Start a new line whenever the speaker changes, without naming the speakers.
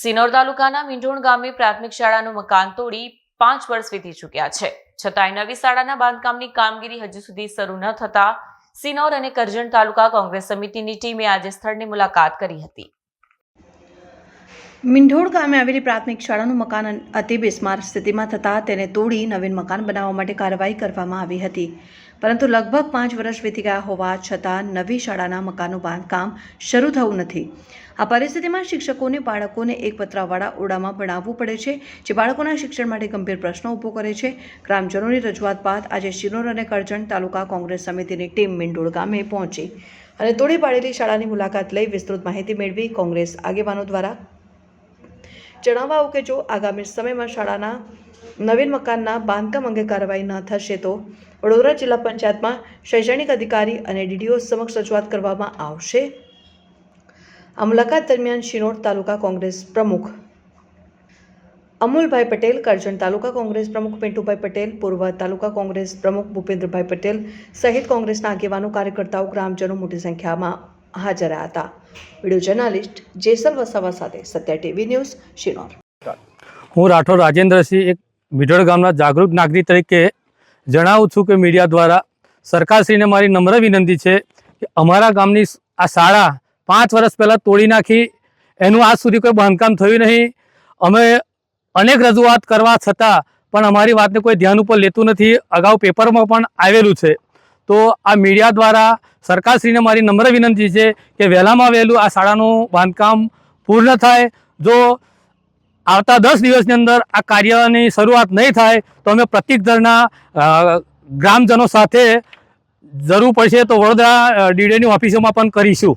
સિનોર તાલુકાના મીંઢોણ ગામે પ્રાથમિક શાળાનું મકાન તોડી પાંચ વર્ષ વીતી ચૂક્યા છે. છતાંય નવી શાળાના બાંધકામની કામગીરી હજુ સુધી શરૂ ન થતા સિનોર અને કરજણ તાલુકા કોંગ્રેસ સમિતિની ટીમે આજે સ્થળની મુલાકાત કરી હતી.
મીંઢોળ ગામે આવેલી પ્રાથમિક શાળાનું મકાન અતિ બિસ્માર સ્થિતિમાં થતાં તેને તોડી નવીન મકાન બનાવવા માટે કાર્યવાહી કરવામાં આવી હતી. પરંતુ લગભગ પાંચ વર્ષ વીતી ગયા હોવા છતાં નવી શાળાના મકાનનું બાંધકામ શરૂ થવું નથી. આ પરિસ્થિતિમાં શિક્ષકોને બાળકોને એક પતરાવાળા ઓરડામાં ભણાવવું પડે છે, જે બાળકોના શિક્ષણ માટે ગંભીર પ્રશ્નો ઊભો કરે છે. ગ્રામજનોની રજૂઆત બાદ આજે શિનોર અને કરજણ તાલુકા કોંગ્રેસ સમિતિની ટીમ મિંડોળ ગામે પહોંચી. અને તોડી પાડેલી શાળાની મુલાકાત લઈ વિસ્તૃત માહિતી મેળવી કોંગ્રેસ આગેવાનો દ્વારા જણાવવા કે જો આગામી સમયમાં શાળાના નવીન મકાનના બાંધકામ અંગે કાર્યવાહી ન થશે તો વડોદરા જિલ્લા પંચાયતમાં શૈક્ષણિક અધિકારી અને ડીડીઓ સમક્ષ રજૂઆત કરવામાં આવશે. આ મુલાકાત દરમિયાન શિનોડ તાલુકા કોંગ્રેસ પ્રમુખ અમુલભાઈ પટેલ, કરજણ તાલુકા કોંગ્રેસ પ્રમુખ પિન્ટુભાઈ પટેલ, પૂર્વ તાલુકા કોંગ્રેસ પ્રમુખ ભૂપેન્દ્રભાઈ પટેલ સહિત કોંગ્રેસના આગેવાનો, કાર્યકર્તાઓ, ગ્રામજનો મોટી સંખ્યામાં હાજર હતા. વીડિયો જર્નાલિસ્ટ જેસલ વસાવા સાથે સત્યા ટીવી ન્યૂઝ, શિનોર.
હું રાઠોડ રાજેન્દ્રસિંહ, એક મિઢળ ગામના જાગૃત નાગરિક તરીકે જણાવું છું કે મીડિયા દ્વારા સરકારશ્રીને મારી નમ્ર વિનંતી છે કે અમારા ગામની આ શાળા પાંચ વર્ષ પહેલાં તોડી નાખી. એનું આજ સુધી કોઈ બાંધકામ થયું નહીં. અમે અનેક રજૂઆત કરવા છતાં પણ અમારી વાતને કોઈ ધ્યાન ઉપર લેતું નથી. અગાઉ પેપરમાં પણ આવેલું છે. તો આ મીડિયા દ્વારા સરકારશ્રીને મારી નમ્ર વિનંતી છે કે વહેલામાં વહેલું આ શાળાનું બાંધકામ પૂર્ણ થાય. જો આવતા દસ દિવસની અંદર આ કાર્યની શરૂઆત નહીં થાય, તો અમે પ્રત્યેક દળના ગ્રામજનો સાથે જરૂર પડશે તો વડોદરા ડીડેની ઓફિસોમાં પણ કરીશું.